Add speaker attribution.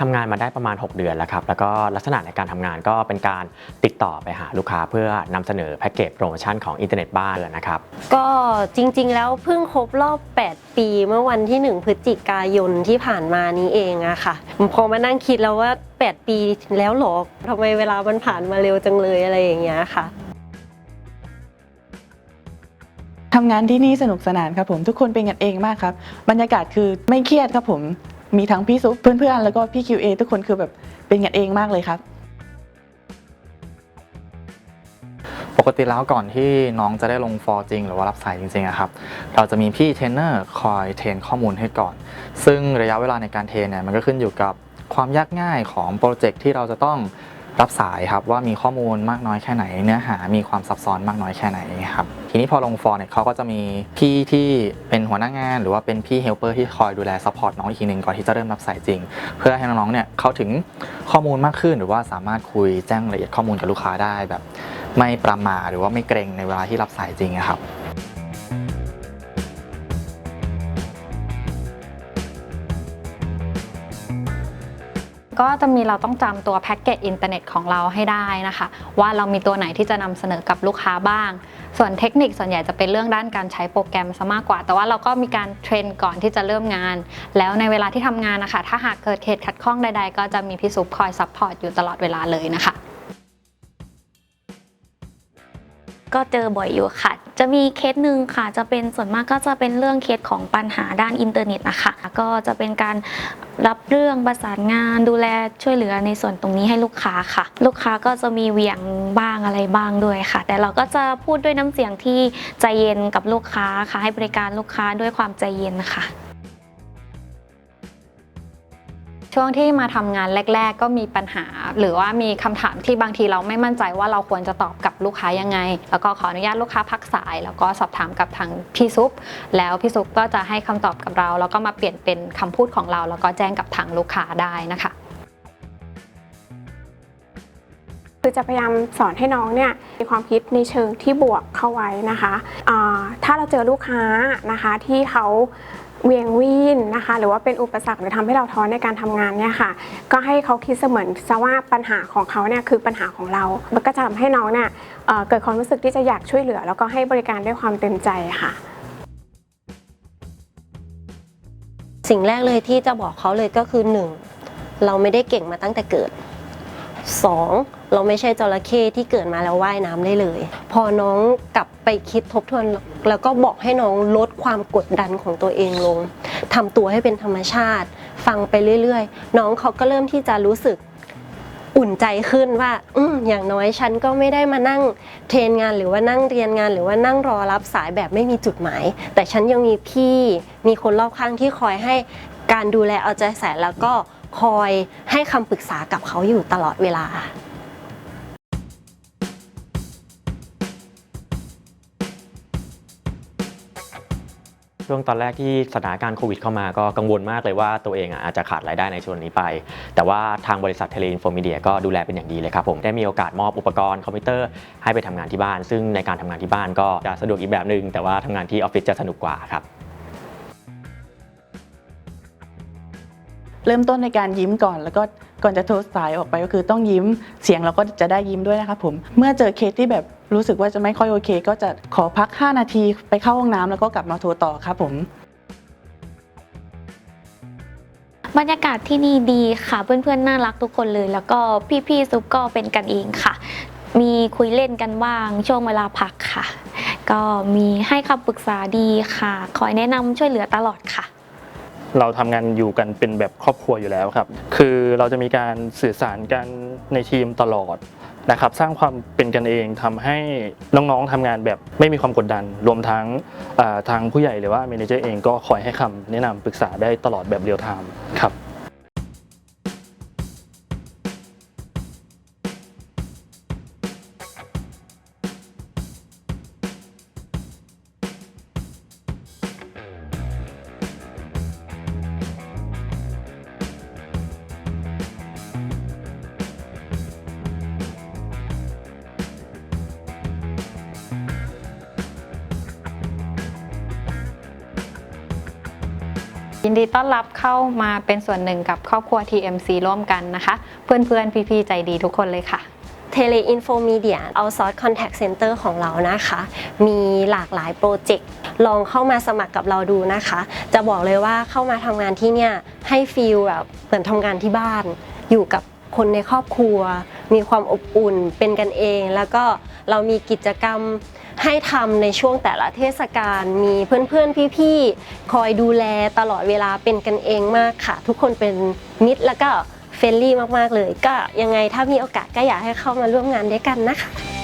Speaker 1: ทำงานมาได้ประมาณ 6 เดือนแล้วครับ แล้วก็ลักษณะในการทำงานก็เป็นการติดต่อไปหาลูกค้าเพื่อนำเสนอแพ็กเกจโปรโมชั่นของอินเทอร์เน็ตบ้านเลยนะครับ
Speaker 2: ก็จริงๆ แล้วเพิ่งครบรอบ 8 ปีเมื่อวันที่ 1 พฤศจิกายนที่ผ่านมานี้เองอะค่ะพอมานั่งคิดแล้วว่า 8 ปีแล้วเหรอทำไมเวลามันผ่านมาเร็วจังเลยอะไรอย่างเงี้ยค่ะ
Speaker 3: ทำงานที่นี่สนุกสนานครับผมทุกคนเป็นกันเองมากครับ บรรยากาศคือไม่เครียดครับผม มีทั้งพี่ซุปเพื่อนๆ แล้วก็พี่ QA ทุกคนคือแบบเป็นกันเองมากเลยครับ
Speaker 4: ปกติแล้วก่อนที่น้องจะได้ลงฟอร์จริง หรือว่ารับสายจริงๆอะครับเราจะมีพี่เทรนเนอร์คอยเทรนข้อมูลให้ก่อน ซึ่งระยะเวลาในการเทรนเนี่ยมันก็ขึ้นอยู่กับความยากง่ายของโปรเจกต์ที่เราจะต้อง รับสายครับว่ามีข้อมูลมากน้อยแค่ไหน เนื้อหามีความซับซ้อนมากน้อยแค่ไหนครับทีนี้พอลงฟอร์เนี่ยเขาก็จะมีพี่ที่เป็นหัวหน้างาน หรือว่าเป็นพี่เฮลเปอร์ที่คอยดูแลซัพพอร์ตน้องอีกทีหนึ่งก่อนที่จะเริ่มรับสายจริง เพื่อให้น้องๆเนี่ยเขาถึงข้อมูลมากขึ้น หรือว่าสามารถคุยแจ้งรายละเอียดข้อมูลกับลูกค้าได้แบบ ไม่ประมาหรือว่าไม่เกรงในเวลาที่รับสายจริงครับ
Speaker 5: ก็จะมีเราต้องจำตัวแพ็กเกจอินเทอร์เน็ตของเราให้ได้นะคะ ว่าเรามีตัวไหนที่จะนำเสนอกับลูกค้าบ้าง ส่วนเทคนิคส่วนใหญ่จะเป็นเรื่องด้านการใช้โปรแกรมซะมากกว่า แต่ว่าเราก็มีการเทรนก่อนที่จะเริ่มงาน แล้วในเวลาที่ทำงานนะคะถ้าหากเกิดเหตุขัดข้องใดๆ ก็จะมีพี่ซุปคอยซัพพอร์ตอยู่ตลอดเวลาเลยนะคะ
Speaker 6: ก็เจอบ่อยอยู่ค่ะ จะมีเคสหนึ่งค่ะ จะเป็นส่วนมากก็จะเป็นเรื่องเคสของปัญหาด้านอินเทอร์เน็ตนะคะ ก็จะเป็นการรับเรื่องประสานงานดูแลช่วยเหลือในส่วนตรงนี้ให้ลูกค้าค่ะ ลูกค้าก็จะมีเหวี่ยงบ้างอะไรบ้างด้วยค่ะ แต่เราก็จะพูดด้วยน้ำเสียงที่ใจเย็นกับลูกค้าค่ะให้บริการลูกค้าด้วยความใจเย็นค่ะ
Speaker 5: ช่วงที่มาทำงานแรก ๆ ก็มีปัญหา หรือว่ามีคำถามที่บางทีเราไม่มั่นใจว่าเราควรจะตอบกับลูกค้ายังไง แล้วก็ขออนุญาตลูกค้าพักสาย แล้วก็สอบถามกับทางพี่ซุป แล้วพี่ซุปก็จะให้คำตอบกับเรา แล้วก็มาเปลี่ยนเป็นคำพูดของเรา แล้วก็แจ้งกับทางลูกค้าได้นะคะ
Speaker 7: คือจะพยายามสอนให้น้องเนี่ยมีความคิดในเชิงที่บวกเข้าไว้นะคะถ้าเราเจอลูกค้านะคะที่เขา เวียงวีนนะคะ หรือว่าเป็นอุปสรรคหรือทำให้เราท้อในการทำงานเนี่ยค่ะ ก็ให้เขาคิดเสมือนซะว่าปัญหาของเขาเนี่ยคือปัญหาของเรา มันก็จะทำให้น้องเนี่ยเเกิดความรู้สึกที่จะอยากช่วยเหลือ แล้วก็ให้บริการด้วยความเต็มใจค่ะ
Speaker 2: สิ่งแรกเลยที่จะบอกเขาเลยก็คือ 1. เราไม่ได้เก่งมาตั้งแต่เกิด 2. เราไม่ใช่จระเข้ที่เกิดมาแล้วว่ายน้ำได้เลย พอน้องกลับไปคิดทบทวน แล้วก็บอกให้น้องลดความกดดันของตัวเองลงทำตัวให้เป็นธรรมชาติ ฟังไปเรื่อยๆ น้องเขาก็เริ่มที่จะรู้สึกอุ่นใจขึ้นว่าอือย่างน้อยฉันก็ไม่ได้มานั่งเทรนงานหรือว่านั่งเรียนงาน หรือว่านั่งรอรับสายแบบไม่มีจุดหมาย แต่ฉันยังมีพี่มีคนรอบข้างที่คอยให้การดูแลเอาใจใส่แล้วก็คอยให้คำปรึกษากับเขาอยู่ตลอดเวลา
Speaker 1: ช่วงตอนแรกที่สถานการณ์โควิดเข้ามาก็กังวลมากเลยว่าตัวเองอาจจะขาดรายได้ในช่วงนี้ไป แต่ว่าทางบริษัทเทเลอินโฟมีเดียก็ดูแลเป็นอย่างดีเลยครับผมได้มีโอกาสมอบอุปกรณ์คอมพิวเตอร์ให้ไปทำงานที่บ้าน ซึ่งในการทำงานที่บ้านก็จะสะดวกอีกแบบหนึ่งแต่ว่าทำงานที่ออฟฟิศจะสนุกกว่าครับ
Speaker 3: เริ่มต้นในการยิ้มก่อนแล้วก็ก่อนจะโทรสายออกไปก็คือต้องยิ้มเสียงเราก็จะได้ยิ้มด้วยนะครับผมเมื่อเจอเคสที่แบบ รู้สึกว่าจะไม่ค่อยโอเค ก็จะขอพัก 5 นาทีไปเข้าห้องน้ำแล้วก็กลับมาโทรต่อครับผม
Speaker 6: บรรยากาศที่นี่ดีค่ะ เพื่อนๆ น่ารักทุกคนเลย แล้วก็พี่ๆซุปก็เป็นกันเองค่ะ มีคุยเล่นกันบ้าง ช่วงเวลาพักค่ะ ก็มีให้คำปรึกษาดีค่ะ คอยแนะนำช่วยเหลือตลอดค่ะ
Speaker 8: เราทำงานอยู่กันเป็นแบบครอบครัวอยู่แล้วครับ คือเราจะมีการสื่อสารกันในทีมตลอดนะครับสร้างความเป็นกันเองทำให้น้องๆทำงานแบบไม่มีความกดดัน รวมทั้งทางผู้ใหญ่หรือว่าเมนเจอร์เองก็คอยให้คำแนะนำปรึกษาได้ตลอดแบบเรียลไทม์ครับ
Speaker 2: ยิ
Speaker 5: นดีต้อนรับเข้ามาเป็นส่วนหนึ่งกับครอบครัว TMC ร่วมกันนะคะ เพื่อนๆ พี่ๆ ใจดีทุกคนเลยค่ะ
Speaker 2: เทเลอินโฟมีเดียเอาซอสคอนแทคเซ็นเตอร์ของเรานะคะ มีหลากหลายโปรเจกต์ ลองเข้ามาสมัครกับเราดูนะคะ จะบอกเลยว่าเข้ามาทำงานที่เนี่ยให้ฟีลแบบเหมือนทำงานที่บ้าน อยู่กับคนในครอบครัว มีความอบอุ่นเป็นกันเอง แล้วก็เรามีกิจกรรม ให้ทำในช่วงแต่ละเทศกาลมีเพื่อนๆพี่ๆคอยดูแลตลอดเวลาเป็นกันเองมากค่ะ ทุกคนเป็นมิตรแล้วก็เฟรนลี่มากๆเลย ก็ยังไงถ้ามีโอกาสก็อยากให้เข้ามาร่วมงานด้วยกันนะคะ